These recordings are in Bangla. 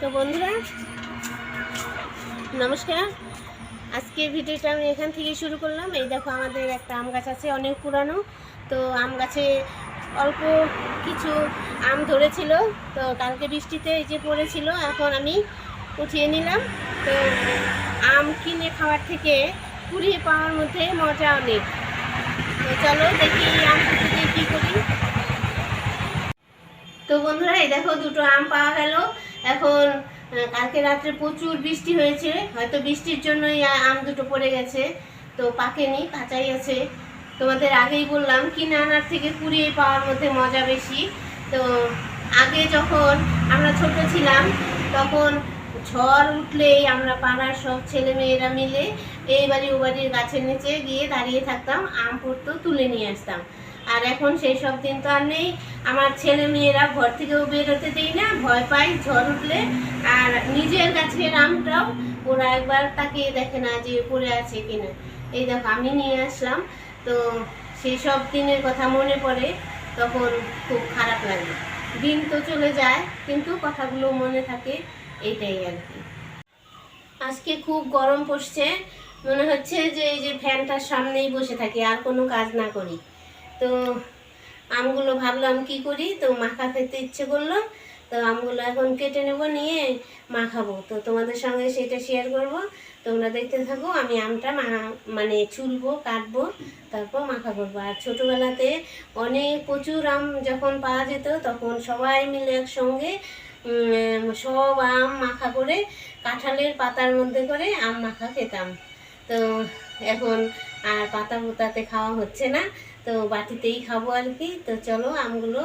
তো বন্ধুরা। নমস্কার। আজকে ভিডিওটা আমি এখান থেকে শুরু করলাম। এই দেখো আমাদের একটা আম গাছ আছে, অনেক পুরানো। তো আম গাছে অল্প কিছু আম ধরেছিল। তো কালকে বৃষ্টিতে এই যে পড়েছিল, এখন আমি উঠিয়ে নিলাম। তো আম কিনে খাওয়ার থেকে কুড়িয়ে পাওয়ার মধ্যে মজা অনেক। তো চলো দেখি এই আম দিয়ে কী করি। তো বন্ধুরা, এই দেখো দুটো আম পাওয়া গেল। এখন কালকে রাত্রে প্রচুর বৃষ্টি হয়েছে, হয়তো বৃষ্টির জন্যই আম দুটো পড়ে গেছে। তো পাকেনি কাঁচাই আছে। তোমাদের আগেই বললাম কিনে আনার থেকে কুড়িয়ে পাওয়ার মধ্যে মজা বেশি। তো আগে যখন আমরা ছোট ছিলাম, তখন ঝড় উঠলেই আমরা পাড়ার সব ছেলে মেয়েরা মিলে এই বাড়ি ও বাড়ির গাছের নিচে গিয়ে দাঁড়িয়ে থাকতাম, আম পড়তো, তুলে নিয়ে আসতাম। আর এখন সেই সব দিন তো আর নেই। আমার ছেলে মেয়েরা ঘর থেকেও বেরোতে দেই না, ভয় পায়, ঝড় উঠলে। আর নিজের কাছে আমটাও ওরা একবার তাকিয়ে দেখে না যে পড়ে আছে কিনা। এই দেখো, আমি নিয়ে আসলাম। তো সেই সব দিনের কথা মনে পড়ে, তখন খুব খারাপ লাগে। দিন তো চলে যায়, কিন্তু কথাগুলো মনে থাকে এইটাই আর কি। আজকে খুব গরম পড়ছে। মনে হচ্ছে যে এই যে ফ্যানটার সামনেই বসে থাকি, আর কোনো কাজ না করি। তো আমগুলো ভাবলাম কি করি? তো মাখা খেতে ইচ্ছে করল। তো আমগুলো এখন কেটে নেব, নিয়ে মাখাবো। তো তোমাদের সঙ্গে সেটা শেয়ার করব। তোমরা দেখতে থাকো, আমি আমটা মানে ছুলবো, কাটবো, তারপর মাখা করব। আর ছোটোবেলাতে অনেক প্রচুর আম যখন পাওয়া যেত, তখন সবাই মিলে একসঙ্গে সব আম মাখা করে, কাঁঠালের পাতার মধ্যে করে আম মাখা খেতাম। তো এখন আর পাতা মোতাতে খাওয়া হচ্ছে না, তো বাটিতেই খাব আর কি। তো চলো আমগুলো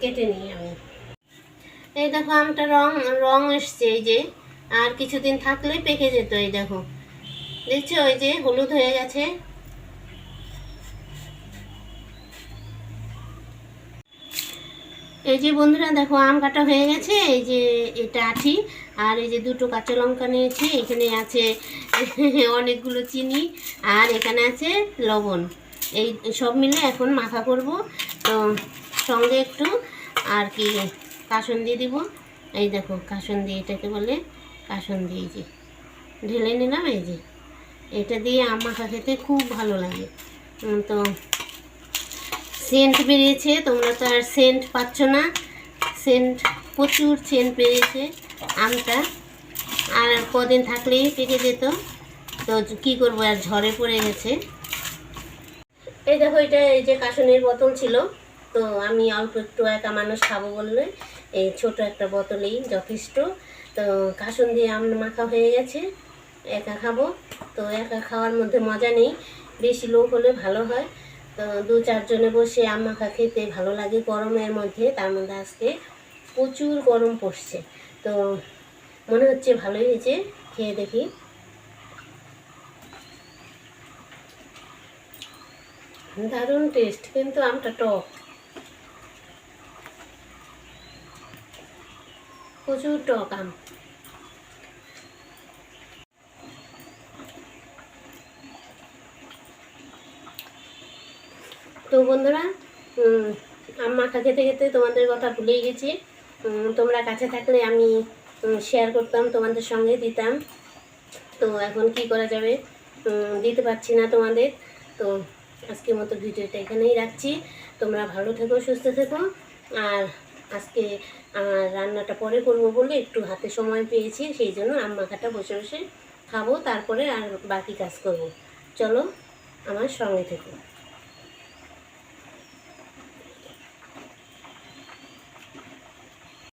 কেটে নিই আমি। এই দেখো আমটা রং রং এসছে এই যে, আর কিছুদিন থাকলে পেকে যেত এই দেখো। দেখছ ওই যে হলুদ হয়ে গেছে? এই যে বন্ধুরা দেখো, আম কাটা হয়ে গেছে। এই যে এটা আঠি, আর এই যে দুটো কাঁচা লঙ্কা নিয়েছি। এখানে আছে অনেকগুলো চিনি, আর এখানে আছে লবণ। এই সব মিলে এখন মাখা করব। তো সঙ্গে একটু আর কি কাসন দিয়ে দিব। এই দেখো, কাসন দিয়ে এটাকে বলে কাসন দিয়ে যে ঢেলে নিলাম। এই যে এটা দিয়ে আম মাখা খেতে খুব ভালো লাগে। তো সেন্ট বেরিয়েছে তোমরা তো আর সেন্ট পাচ্ছ না। সেন্ট, প্রচুর সেন্ট বেরিয়েছে আমটা। আর কদিন থাকলেই পেকে যেত। তো কি করব, আর ঝড়ে পড়ে গেছে। এই দেখো, এটা এই যে কাশনের বোতল ছিল। তো আমি অল্প একটু একা মানুষ খাব বললে এই ছোট একটা বোতলেই যথেষ্ট। তো কাসন দিয়ে আম মাখা হয়ে গেছে, একা খাব। তো একা খাওয়ার মধ্যে মজা নেই। বেশি লোক হলে ভালো হয়। তো দু চারজনে বসে আম খেতে ভালো লাগে গরমের মধ্যে, তার মধ্যে আজকে প্রচুর গরম পড়ছে। তো মনে হচ্ছে ভালোই হয়েছে, খেয়ে দেখি। দারুণ টেস্ট কিন্তু আমটা টক। প্রচুর টক আম। তো বন্ধুরা আম মাখা খেতে খেতে তোমাদের কথা ভুলেই গেছি। তোমরা কাছে থাকলে আমি শেয়ার করতাম, তোমাদের সঙ্গে দিতাম। তো এখন কি করা যাবে? দিতে পারছি না তোমাদের। তো আজকের মতো ভিডিওটা এখানেই রাখছি। তোমরা ভালো থেকো, সুস্থ থেকো। আর আজকে আমার রান্নাটা পরে করব বলে একটু হাতে সময় পেয়েছি, সেই জন্য আম মাখাটা বসে বসে খাব, তারপরে আর বাকি কাজ করব। চলো, আমার সঙ্গে থেকো।